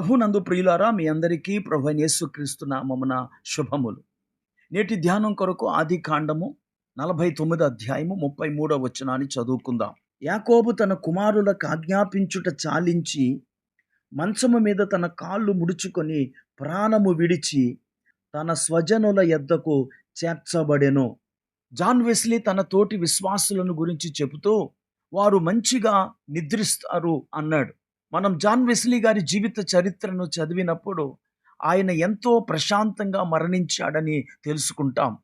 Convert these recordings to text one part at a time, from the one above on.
ప్రభునందు ప్రియులారా మీ అందరికీ ప్రభు యేసుక్రీస్తు నామమున శుభములు. నేటి ధ్యానం కొరకు ఆది కాండము నలభై తొమ్మిది అధ్యాయము ముప్పై మూడవ వచనాన్ని చదువుకుందాం. యాకోబు తన కుమారులకు ఆజ్ఞాపించుట చాలించి మంచము మీద తన కాళ్ళు ముడుచుకొని ప్రాణము విడిచి తన స్వజనుల ఎద్దకు చేర్చబడెను. జాన్ వెస్లీ తన తోటి విశ్వాసులను గురించి చెబుతూ వారు మంచిగా నిద్రిస్తారు అన్నాడు. మనం జాన్ వెస్లీ గారి జీవిత చరిత్రను చదివినప్పుడు ఆయన ఎంతో ప్రశాంతంగా మరణించాడని తెలుసుకుంటాం.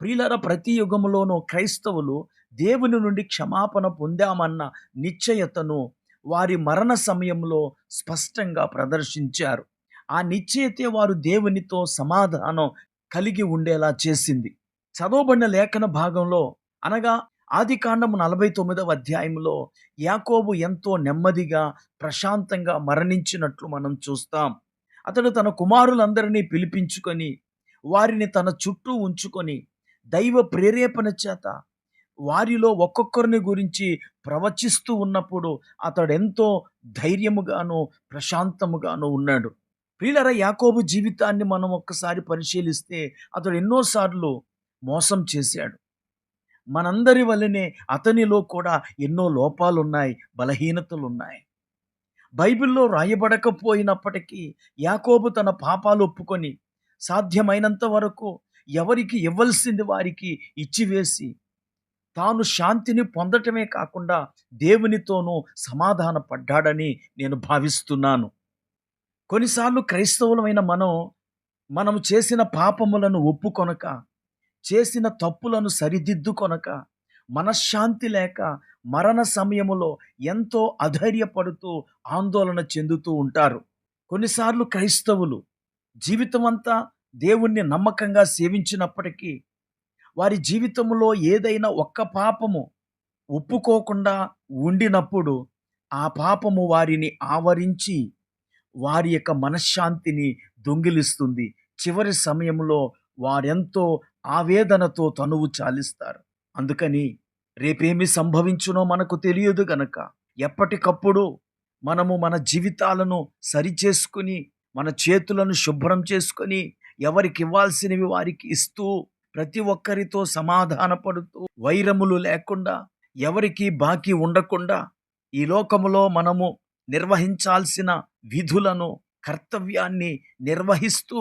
ప్రియులర ప్రతి యుగంలోనూ క్రైస్తవులు దేవుని నుండి క్షమాపణ పొందామన్న నిశ్చయతను వారి మరణ సమయంలో స్పష్టంగా ప్రదర్శించారు. ఆ నిశ్చయతే వారు దేవునితో సమాధానం కలిగి ఉండేలా చేసింది. చదవబడిన లేఖన భాగంలో అనగా ఆది కాండము నలభై తొమ్మిదవ అధ్యాయంలో యాకోబు ఎంతో నెమ్మదిగా ప్రశాంతంగా మరణించినట్లు మనం చూస్తాం. అతడు తన కుమారులందరినీ పిలిపించుకొని వారిని తన చుట్టూ ఉంచుకొని దైవ ప్రేరేపణ చేత వారిలో ఒక్కొక్కరిని గురించి ప్రవచిస్తూ ఉన్నప్పుడు అతడు ఎంతో ధైర్యముగాను ప్రశాంతముగాను ఉన్నాడు. ప్రియులర యాకోబు జీవితాన్ని మనం ఒక్కసారి పరిశీలిస్తే అతడు ఎన్నోసార్లు మోసం చేశాడు. మనందరి వల్లనే అతనిలో కూడా ఎన్నో లోపాలున్నాయి బలహీనతలున్నాయి. బలహీనతలు ఉన్నాయి బైబిల్లో రాయబడకపోయినప్పటికీ యాకోబు తన పాపాలు ఒప్పుకొని సాధ్యమైనంత వరకు ఎవరికి ఇవ్వాల్సింది వారికి ఇచ్చివేసి తాను శాంతిని పొందటమే కాకుండా దేవునితోనూ సమాధాన పడ్డాడని నేను భావిస్తున్నాను. కొన్నిసార్లు క్రైస్తవులమైన మనం మనం చేసిన పాపములను ఒప్పుకొనక చేసిన తప్పులను సరిదిద్దుకొనక మనశ్శాంతి లేక మరణ సమయములో ఎంతో అధైర్యపడుతూ ఆందోళన చెందుతూ ఉంటారు. కొన్నిసార్లు క్రైస్తవులు జీవితం అంతా దేవుణ్ణి నమ్మకంగా సేవించినప్పటికీ వారి జీవితంలో ఏదైనా ఒక్క పాపము ఒప్పుకోకుండా ఉండినప్పుడు ఆ పాపము వారిని ఆవరించి వారి యొక్క మనశ్శాంతిని దొంగిలిస్తుంది. చివరి సమయంలో వారెంతో ఆవేదనతో తనువు చాలిస్తారు. అందుకని రేపేమి సంభవించునో మనకు తెలియదు గనక ఎప్పటికప్పుడు మనము మన జీవితాలను సరిచేసుకుని మన చేతులను శుభ్రం చేసుకొని ఎవరికి ఇవ్వాల్సినవి వారికి ఇస్తూ ప్రతి ఒక్కరితో సమాధానపడుతూ వైరములు లేకుండా ఎవరికి బాకీ ఉండకుండా ఈ లోకములో మనము నిర్వహించాల్సిన విధులను కర్తవ్యాన్ని నిర్వహిస్తూ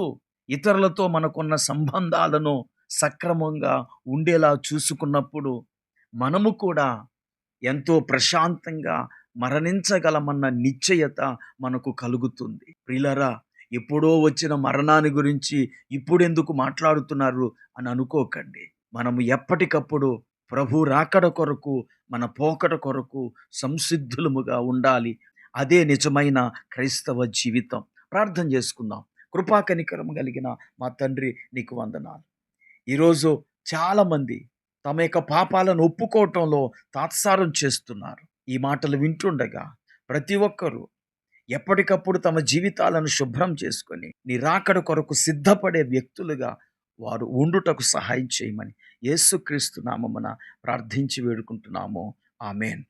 ఇతరులతో మనకున్న సంబంధాలను సక్రమంగా ఉండేలా చూసుకున్నప్పుడు మనము కూడా ఎంతో ప్రశాంతంగా మరణించగలమన్న నిశ్చయత మనకు కలుగుతుంది. ప్రిలరా ఎప్పుడో వచ్చిన మరణాన్ని గురించి ఇప్పుడెందుకు మాట్లాడుతున్నారు అని అనుకోకండి. మనము ఎప్పటికప్పుడు ప్రభు రాకడ కొరకు మన పోకడ కొరకు సంసిద్ధులముగా ఉండాలి. అదే నిజమైన క్రైస్తవ జీవితం. ప్రార్థన చేసుకుందాం. కృపాకనికరం కలిగిన మా తండ్రి నీకు వందనాలు. ఈరోజు చాలామంది తమ యొక్క పాపాలను ఒప్పుకోవటంలో తాత్సారం చేస్తున్నారు. ఈ మాటలు వింటుండగా ప్రతి ఒక్కరూ ఎప్పటికప్పుడు తమ జీవితాలను శుభ్రం చేసుకొని నిరాకడ కొరకు సిద్ధపడే వ్యక్తులుగా వారు ఉండుటకు సహాయం చేయమని యేసుక్రీస్తు నామమున ప్రార్థించి వేడుకుంటున్నాము. ఆమెన్.